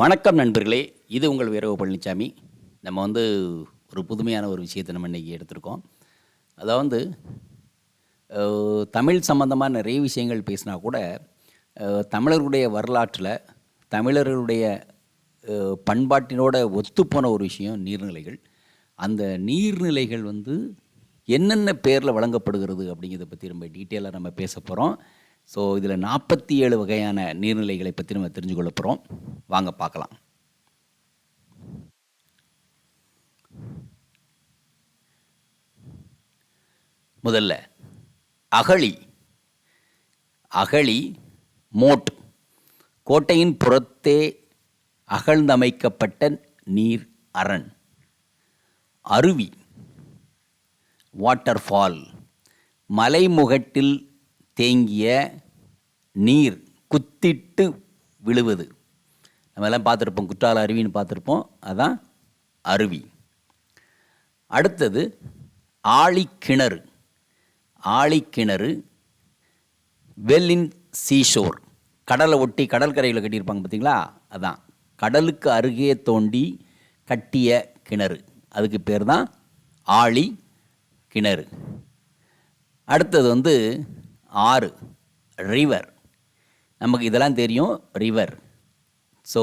வணக்கம் நண்பர்களே. இது உங்கள் வீரவ பழனிசாமி நம்ம வந்து ஒரு புதுமையான ஒரு விஷயத்தை நம்ம இன்றைக்கி எடுத்திருக்கோம். அதாவது தமிழ் சம்பந்தமாக நிறைய விஷயங்கள் பேசினா கூட தமிழர்களுடைய வரலாற்றில் தமிழர்களுடைய பண்பாட்டினோட ஒத்துப்போன ஒரு விஷயம் நீர்நிலைகள். அந்த நீர்நிலைகள் வந்து என்னென்ன பேரில் வழங்கப்படுகிறது அப்படிங்கிறத பற்றி ரொம்ப டீட்டெயிலாக நம்ம பேச போகிறோம் ஸோ இதில் நாற்பத்தி ஏழு வகையான நீர்நிலைகளை பற்றி நம்ம தெரிஞ்சு கொள்ள போகிறோம் வாங்க பார்க்கலாம். முதல்ல அகழி. அகழி மோட். கோட்டையின் புறத்தே அகழ்ந்தமைக்கப்பட்ட நீர் அரண். அருவி. வாட்டர்ஃபால். மலைமுகட்டில் தேங்கிய நீர் குத்திட்டு விழுவது. நம்ம எல்லாம் பார்த்துருப்போம் குற்றால அருவின்னு பார்த்துருப்போம். அதான் அருவி. அடுத்தது ஆழிக்கிணறு. ஆழிக்கிணறு வெல்லின் சீஷோர். கடலை ஒட்டி கடற்கரையில் கட்டியிருப்பாங்க பார்த்தீங்களா? அதான். கடலுக்கு அருகே தோண்டி கட்டிய கிணறு. அதுக்கு பேர் தான் ஆழி கிணறு அடுத்தது வந்து ஆறு ரிவர் நமக்கு இதெல்லாம் தெரியும் ரிவர் ஸோ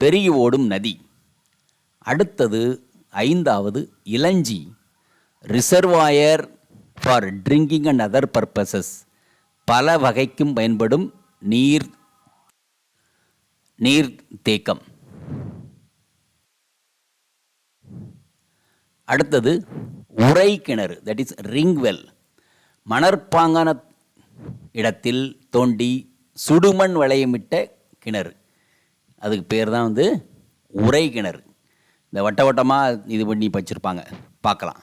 பெருகி ஓடும் நதி. அடுத்தது ஐந்தாவது இளஞ்சி. Reservoir for drinking and other purposes பல வகைக்கும் பயன்படும் நீர் நீர் தேக்கம். அடுத்தது உரை கிணறு தட் இஸ் ரிங் வெல் மணற்பாங்கான இடத்தில் தோண்டி சுடுமண் வளையமிட்ட கிணறு. அதுக்கு பேர் தான் வந்து உறை கிணறு. இந்த வட்ட வட்டமாக இது பண்ணி வச்சுருப்பாங்க. பார்க்கலாம்.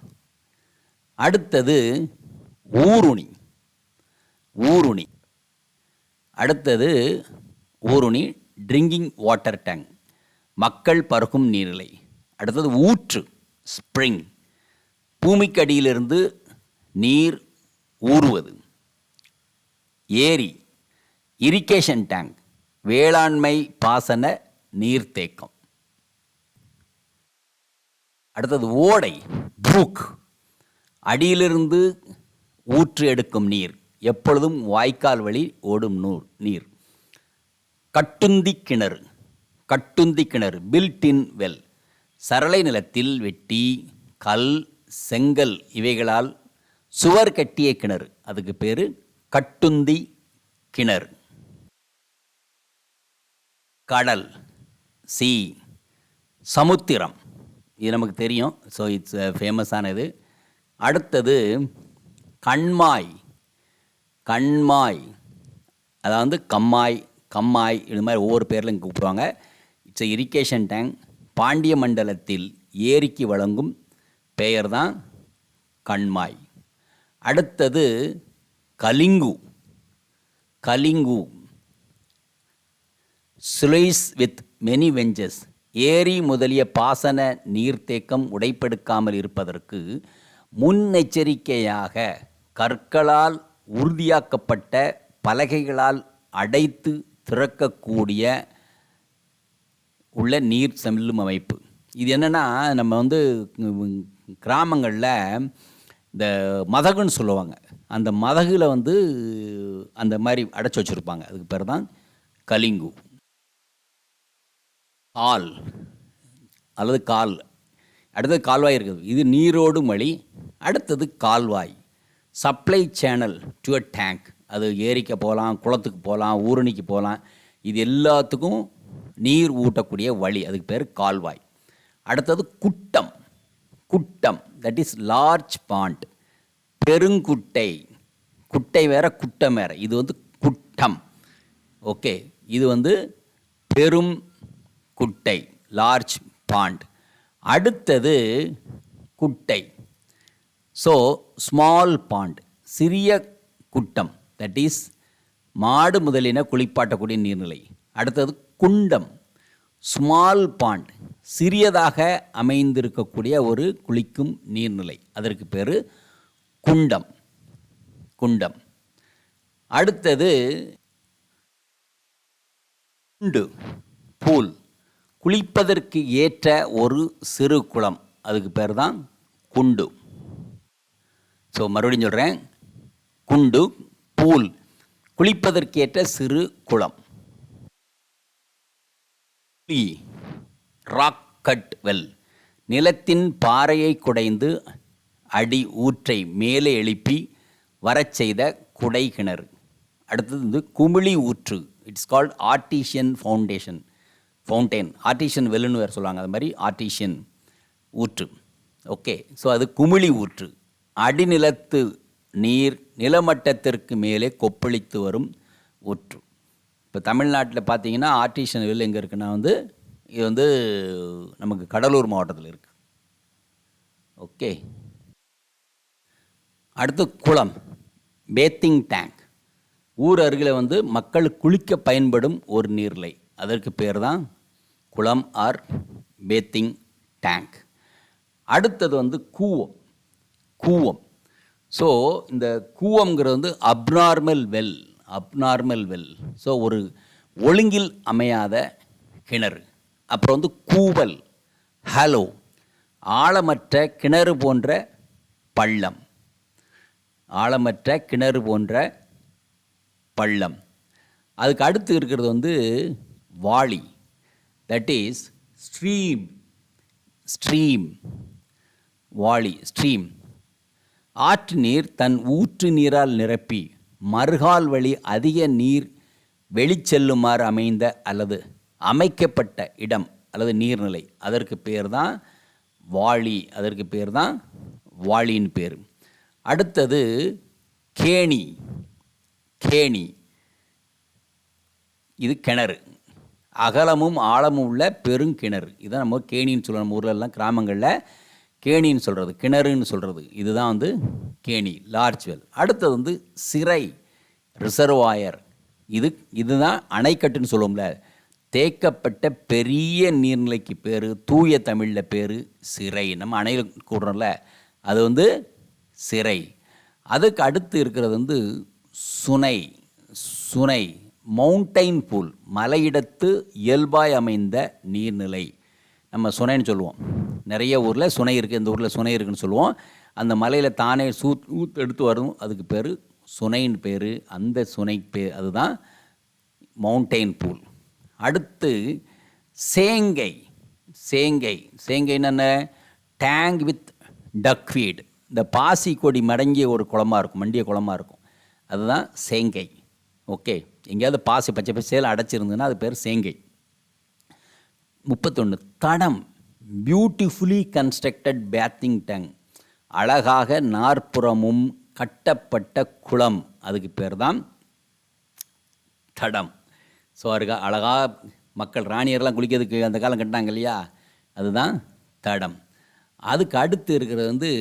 அடுத்தது ஊருணி. ஊருணி. அடுத்தது ஊருணி ட்ரிங்கிங் வாட்டர் டேங்க் மக்கள் பருகும் நீர்நிலை. அடுத்தது ஊற்று ஸ்ப்ரிங் பூமிக்கடியிலிருந்து நீர் ஊறுவது. ஏரி இரிகேஷன் டேங்க் வேளாண்மை பாசன நீர்த்தேக்கம் அடுத்தது ஓடை ப்ரூக் அடியிலிருந்து ஊற்று எடுக்கும் நீர் எப்பொழுதும் வாய்க்கால் வழி ஓடும் நூல் நீர். கட்டுந்தி கிணறு கட்டுந்தி கிணறு பில்ட் இன் வெல் சரளை நிலத்தில் வெட்டி கல் செங்கல் இவைகளால் சுவர் கட்டிய கிணறு அதுக்கு பேர் கட்டுந்தி கிணறு. கடல் சி சமுத்திரம். இது நமக்கு தெரியும். ஸோ இட்ஸ் ஃபேமஸானது அடுத்தது கண்மாய். கண்மாய். அதாவது கம்மாய் கம்மாய் இது மாதிரி ஒவ்வொரு பேர்லையும் கூப்பிடுவாங்க. இட்ஸ் இரிகேஷன் டேங்க் பாண்டிய மண்டலத்தில் ஏரிக்கு வழங்கும் பெயர் தான் கண்மாய். அடுத்தது கலிங்கு. கலிங்கு. Sluice with many vents. ஏரி முதலிய பாசன நீர்த்தேக்கம் உடைப்பெடுக்காமல் இருப்பதற்கு முன்னெச்சரிக்கையாக கற்களால் உறுதியாக்கப்பட்ட பலகைகளால் அடைத்து திறக்கக்கூடிய உள்ள நீர் செல்லும் அமைப்பு. இது என்னென்னா நம்ம வந்து கிராமங்களில் இந்த மதகுன்னு சொல்லுவாங்க. அந்த மதகில் வந்து அந்த மாதிரி அடைச்சி வச்சுருப்பாங்க. அதுக்கு பேர் தான் கலிங்கு. கால். அல்லது கால். அடுத்தது கால்வாய் இருக்குது. இது நீரோடும் வழி. அடுத்தது கால்வாய். Supply channel to a tank. அது ஏரிக்க போகலாம் குளத்துக்கு போகலாம் ஊரணிக்கு போகலாம். இது எல்லாத்துக்கும் நீர் ஊட்டக்கூடிய வழி. அதுக்கு பேர் கால்வாய். அடுத்தது குட்டம். குட்டம். தட் இஸ் லார்ஜ் பாண்ட் பெருங்குட்டை. குட்டை வேற குட்டம் வேற. இது வந்து குட்டம். ஓகே. இது வந்து பெரும் குட்டை. லார்ஜ் பாண்ட் அடுத்தது குட்டை. ஸோ ஸ்மால் பாண்ட் சிறிய குட்டம். தட் இஸ் மாடு முதலின குளிப்பாட்டக்கூடிய நீர்நிலை. அடுத்தது குண்டம். ஸ்மால் பாண்ட் சிறியதாக அமைந்திருக்கக்கூடிய ஒரு குளிக்கும் நீர்நிலை. அதற்கு பேர் குண்டம். குண்டம். அடுத்தது குண்டு பூல். குளிப்பதற்கு ஏற்ற ஒரு சிறு குளம். அதுக்கு பேர் தான் குண்டு. ஸோ மறுபடியும் சொல்கிறேன் குண்டு பூல். குளிப்பதற்கேற்ற சிறு குளம். ராக் கட் வெல் நிலத்தின் பாறையை குடைந்து அடி ஊற்றை மேலே எழுப்பி வரச் செய்த குடை கிணறு அடுத்தது வந்து குமிழி ஊற்று. It's called artesian foundation fountain artesian வெல்லுன்னு வேறு சொல்லுவாங்க. அது மாதிரி ஆர்டிஷியன் ஊற்று. ஓகே ஸோ அது குமிழி ஊற்று. அடிநிலத்து நீர் நிலமட்டத்திற்கு மேலே கொப்பளித்து வரும் ஊற்று. இப்போ தமிழ்நாட்டில் பார்த்தீங்கன்னா ஆர்டிஷியன் வெல் எங்கே இருக்குன்னா வந்து இது வந்து நமக்கு கடலூர் மாவட்டத்தில் இருக்குது ஓகே அடுத்து குளம் பேத்திங் டேங்க் ஊர் அருகில் வந்து மக்கள் குளிக்க பயன்படும் ஒரு நீர்நிலை. அதற்கு பேர் தான் குளம் ஆர் பேத்திங் டேங்க் அடுத்தது வந்து கூவம் கூவம். ஸோ இந்த கூவம்ங்கிறது வந்து abnormal well abnormal well so ஒரு ஒழுங்கில் அமையாத கிணறு. அப்புறம் வந்து கூவல் ஹலோ ஆழமற்ற கிணறு போன்ற பள்ளம். ஆழமற்ற கிணறு போன்ற பள்ளம். அதுக்கு அடுத்து இருக்கிறது வந்து வாளி. தட் இஸ் ஸ்ட்ரீம் ஸ்ட்ரீம் வாளி ஸ்ட்ரீம் ஆற்று நீர் தன் ஊற்று நீரால் நிரப்பி மறுகால் வழி அதிக நீர் வெளிச்செல்லுமாறு அமைந்த அல்லது அமைக்கப்பட்ட இடம் அல்லது நீர்நிலை. அதற்கு பேர் தான் வாளி. அதற்கு பேர் தான் வாளின்னு பேர். அடுத்தது கேணி. கேணி. இது கிணறு. அகலமும் ஆழமும் உள்ள பெருங்கிணறு இதான் நம்ம கேணின்னு சொல்கிறோம் நம்ம ஊர்லெல்லாம் கிராமங்களில் கேணின்னு சொல்கிறது கிணறுன்னு சொல்கிறது இதுதான் வந்து கேணி லார்ஜ் வெல் அடுத்தது வந்து சிறை ரிசர்வாயர் இது இதுதான் அணைக்கட்டுன்னு சொல்லுவோம்ல. தேக்கப்பட்ட பெரிய நீர்நிலைக்கு பேர் தூய தமிழில் பேர் சிறை. நம்ம அணையில் கூடுறோம்ல அது வந்து சிறை. அதுக்கு அடுத்து இருக்கிறது வந்து சுனை சுனை மவுண்டைன் பூல் மலையிடத்து இயல்பாய் அமைந்த நீர்நிலை. நம்ம சுனைன்னு சொல்லுவோம். நிறைய ஊரில் சுனை இருக்குது இந்த ஊரில் சுனை இருக்குன்னு சொல்லுவோம். அந்த மலையில் தானே சூத் ஊத்து எடுத்து வரும் அதுக்கு பேர் சுனைன்னு பேர். அந்த சுனை பேர் அதுதான் மவுண்டைன் பூல். அடுத்து சேங்கை சேங்கை. சேங்கைன்னு என்ன? டேங் வித் டக்வீட் இந்த பாசி கொடி மடங்கிய ஒரு குளமாக இருக்கும் மண்டிய குளமா இருக்கும். அதுதான் சேங்கை. ஓகே. எங்கேயாவது பாசி பச்சை பச்சையில் அடைச்சிருந்ததுன்னா அது பேர் சேங்கை. முப்பத்தொன்று தடம். பியூட்டிஃபுல்லி கன்ஸ்ட்ரக்டட் பேத்திங் டேங்க் அழகாக நாற்புறமும் கட்டப்பட்ட குளம். அதுக்கு பேர் தான் தடம். ஸோ அருகா அழகாக மக்கள் ராணியர்லாம் குளிக்கிறதுக்கு அந்த காலம் கட்டினாங்க இல்லையா? அதுதான் தடம். அதுக்கு அடுத்து இருக்கிறது வந்து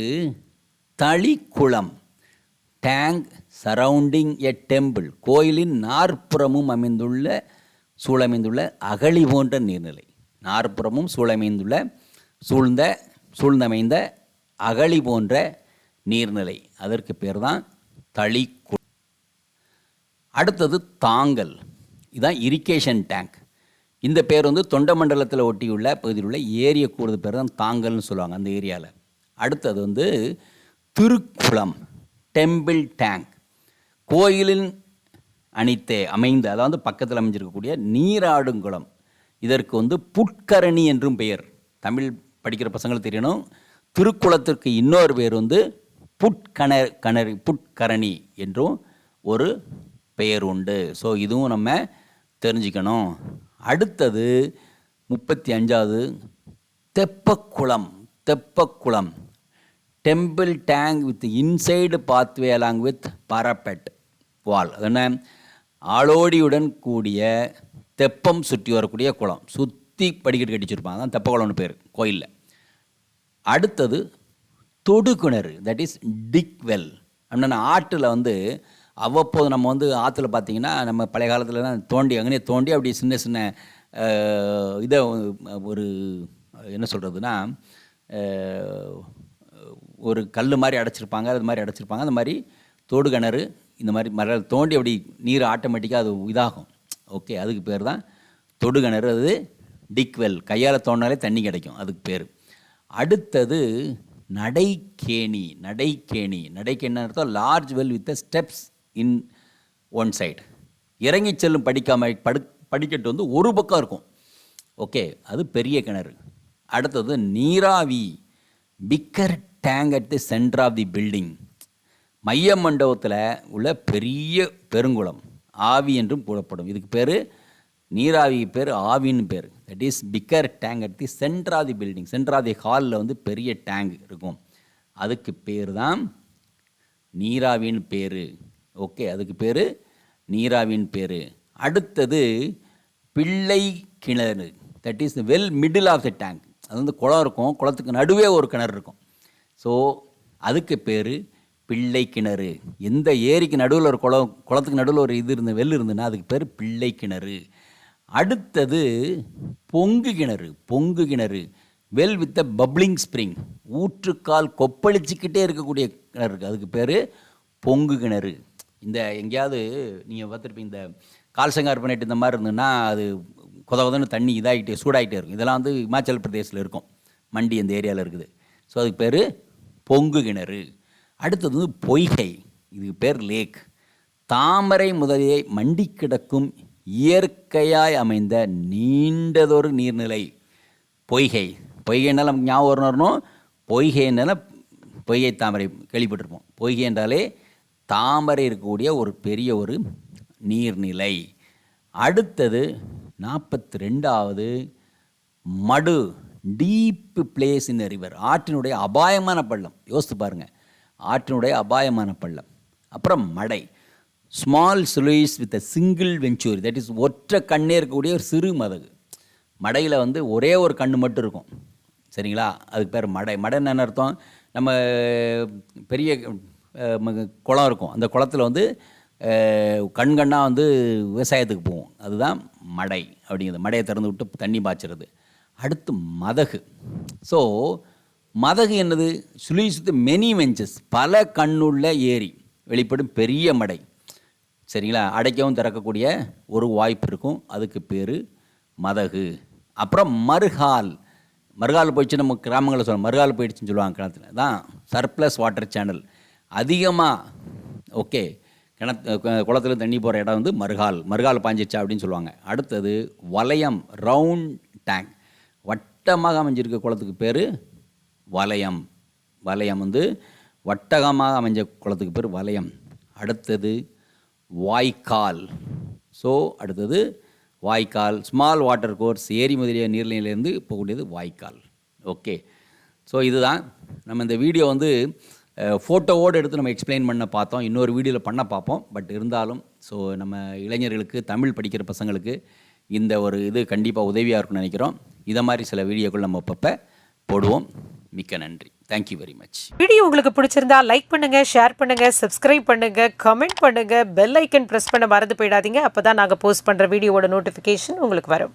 தளிக்குளம் டேங்க் சரவுண்டிங் எ டெம்பிள் கோயிலின் நாற்புறமும் அமைந்துள்ள சூழமைந்துள்ள அகழி போன்ற நீர்நிலை. நாற்புறமும் சூழமைந்துள்ள சூழ்ந்த சூழ்ந்தமைந்த அகழி போன்ற நீர்நிலை. அதற்கு பேர் தான் தளிக்கு அடுத்தது தாங்கல். இதுதான் இரிகேஷன் டேங்க். இந்த பேர் வந்து தொண்டமண்டலத்தில் ஒட்டியுள்ள பகுதியில் உள்ள ஏரியை கூடுறது பேர் தான் தாங்கல்னு சொல்லுவாங்க அந்த ஏரியாவில் அடுத்தது வந்து திருக்குளம் டெம்பிள் டேங்க் கோயிலின் அணித்தே அமைந்த அதாவது பக்கத்தில் அமைஞ்சிருக்கக்கூடிய நீராடுங்குளம். இதற்கு வந்து புட்கரணி என்றும் பெயர். தமிழ் படிக்கிற பசங்களுக்கு தெரியணும். திருக்குளத்திற்கு இன்னொரு பேர் வந்து புட்கண கணரி புட்கரணி என்றும் ஒரு பெயர் உண்டு. ஸோ இதுவும் நம்ம தெரிஞ்சுக்கணும். அடுத்தது முப்பத்தி அஞ்சாவது தெப்பக்குளம் தெப்பக்குளம். Temple tank with inside pathway along with parapet wall என்ன ஆளோடியுடன் கூடிய தெப்பம் சுற்றி வரக்கூடிய குளம். சுற்றி படிக்கட்டு கட்டிச்சிருப்பாங்க. அதான் தெப்ப குளம்னு பேர் கோயிலில். அடுத்தது தொடுக்குணர் தட் இஸ் டிக் வெல் அப்படின்னா ஆற்றில் வந்து அவ்வப்போது நம்ம வந்து ஆற்றுல பார்த்திங்கன்னா நம்ம பழைய காலத்துலலாம் தோண்டி அங்கேயே தோண்டி அப்படி சின்ன சின்ன இதை ஒரு என்ன சொல்கிறதுனா ஒரு கல் மாதிரி அடைச்சிருப்பாங்க அது மாதிரி அடைச்சிருப்பாங்க. அந்த மாதிரி தோடு கிணறு இந்த மாதிரி மர தோண்டி அப்படி நீர் ஆட்டோமேட்டிக்காக அது இதாகும். ஓகே அதுக்கு பேர் தான் தொடு கிணறு. அது டிக்வெல் கையால் தோண்டினாலே தண்ணி கிடைக்கும் அதுக்கு பேர். அடுத்தது நடைக்கேணி நடைக்கேணி. நடைக்கேணி அர்த்தம்? Large well with steps in one side இறங்கி செல்லும் படிக்காம படு படிக்கட்டு வந்து ஒரு பக்கம் இருக்கும். ஓகே அது பெரிய கிணறு. அடுத்தது நீராவி. Bigger tank at the centre of the building மைய மண்டபத்தில் உள்ள பெரிய பெருங்குளம் ஆவி என்றும் கூறப்படும் இதுக்கு பேர் நீராவி பேர் ஆவின்னு பேர். That is bigger tank at the centre of the building centre of the ஹாலில் வந்து பெரிய டேங்க் இருக்கும். அதுக்கு பேர் தான் நீராவின்னு பேர். ஓகே அதுக்கு பேர் நீராவின்னு பேர். அடுத்தது பிள்ளை கிணறு. That is well middle of the tank அது வந்து குளம் இருக்கும். குளத்துக்கு நடுவே ஒரு கிணறு இருக்கும். ஸோ அதுக்கு பேர் பிள்ளை கிணறு. எந்த ஏரிக்கு நடுவில் ஒரு குளம் குளத்துக்கு நடுவில் ஒரு இது இருந்த வெல் இருந்ததுன்னா அதுக்கு பேர் பிள்ளை கிணறு. அடுத்தது பொங்கு கிணறு பொங்கு கிணறு. வெல் வித் பப்ளிங் ஸ்ப்ரிங் ஊற்றுக்கால் கொப்பளிச்சிக்கிட்டே இருக்கக்கூடிய கிணறு இருக்குது அதுக்கு பேர் பொங்கு கிணறு. இந்த எங்கேயாவது நீங்கள் பார்த்துருப்பீங்க இந்த கால்சங்கார் பண்ணிட்டு இந்த மாதிரி இருந்ததுன்னா அது கொத கொதன்னு தண்ணி இதாகிட்டே சூடாகிட்டே இருக்கும். இதெல்லாம் வந்து இமாச்சல் பிரதேசில் இருக்கும். மண்டி அந்த ஏரியாவில் இருக்குது. ஸோ அதுக்கு பேர் பொங்கு கிணறு அடுத்தது வந்து பொய்கை. இதுக்கு பேர் லேக். தாமரை முதலியை மண்டி கிடக்கும் இயற்கையாய் அமைந்த நீண்டதொரு நீர்நிலை. பொய்கை. பொய்கைனால நமக்கு ஞாபகம் வரணும். பொய்கைனால பொய்கை தாமரை கேள்விப்பட்டிருப்போம். பொய்கை என்றாலே தாமரை இருக்கக்கூடிய ஒரு பெரிய ஒரு நீர்நிலை. அடுத்தது நாற்பத்தி ரெண்டாவது மடு. டீப்பு பிளேஸ் இன் ரிவர் ஆற்றினுடைய அபாயமான பள்ளம். யோசித்து பாருங்கள் ஆற்றினுடைய அபாயமான பள்ளம். அப்புறம் மடை. Small sluice with a single venturi that is ஒற்றை கண்ணே இருக்கக்கூடிய ஒரு சிறு மதகு. மடையில் வந்து ஒரே ஒரு கண்ணு மட்டும் இருக்கும். சரிங்களா? அதுக்கு பேர் மடை. மடை என்ன அர்த்தம்? நம்ம பெரிய குளம் இருக்கும். அந்த குளத்துல வந்து கண் கண்ணாக வந்து விவசாயத்துக்கு போவோம். அதுதான் மடை அப்படிங்கிறது. மடையை திறந்து விட்டு தண்ணி பாய்ச்சிறது. அடுத்து மதகு. ஸோ மதகு என்னது? சுழிசுத்து மெனி வெஞ்சஸ் பல கண்ணுள்ள ஏரி வெளிப்படும் பெரிய மடை. சரிங்களா? அடைக்கவும் திறக்கக்கூடிய ஒரு வாய்ப்பு இருக்கும். அதுக்கு பேர் மதகு. அப்புறம் மறுகால். மறுகால் போயிடுச்சு நம்ம கிராமங்களில் சொல்லுவோம். மறுகால் போயிடுச்சுன்னு சொல்லுவாங்க கிணத்துல தான் சர்ப்ளஸ் வாட்டர் சேனல் அதிகமாக ஓகே கிணத்து குளத்தில் தண்ணி போகிற இடம் வந்து மறுகால். மறுகால் பாஞ்சிருச்சா அப்படின்னு சொல்லுவாங்க. அடுத்தது வளையம் ரவுண்ட் டேங்க் வட்டமாக அமைஞ்சிருக்க குளத்துக்கு பேர் வலயம். வலயம் வந்து வட்டகமாக அமைஞ்ச குளத்துக்கு பேர் வலயம். அடுத்தது வாய்க்கால். ஸோ அடுத்தது வாய்க்கால். ஸ்மால் வாட்டர் கோர்ஸ் ஏரி முதலிய நீர்நிலையிலேருந்து போகக்கூடியது வாய்க்கால். ஓகே ஸோ இதுதான். நம்ம இந்த வீடியோ வந்து ஃபோட்டோவோடு எடுத்து நம்ம எக்ஸ்பிளைன் பண்ண பார்த்தோம். இன்னொரு வீடியோவில் பண்ண பார்ப்போம். பட் இருந்தாலும் ஸோ நம்ம இளைஞர்களுக்கு தமிழ் படிக்கிற பசங்களுக்கு இந்த ஒரு இது கண்டிப்பாக உதவியாக இருக்கும்னு நினைக்கிறோம். இதை மாதிரி சில வீடியோக்கள் நம்ம அப்பப்போ போடுவோம். மிக்க நன்றி. தேங்க்யூ வெரி மச் வீடியோ உங்களுக்கு பிடிச்சிருந்தா லைக் பண்ணுங்க ஷேர் பண்ணுங்க சப்ஸ்கிரைப் பண்ணுங்க கமெண்ட் பண்ணுங்க பெல் ஐக்கன் பிரஸ் பண்ண மறந்து போயிடாதீங்க. அப்போதான் நாங்கள் போஸ்ட் பண்ற வீடியோவோட நோட்டிஃபிகேஷன் உங்களுக்கு வரும்.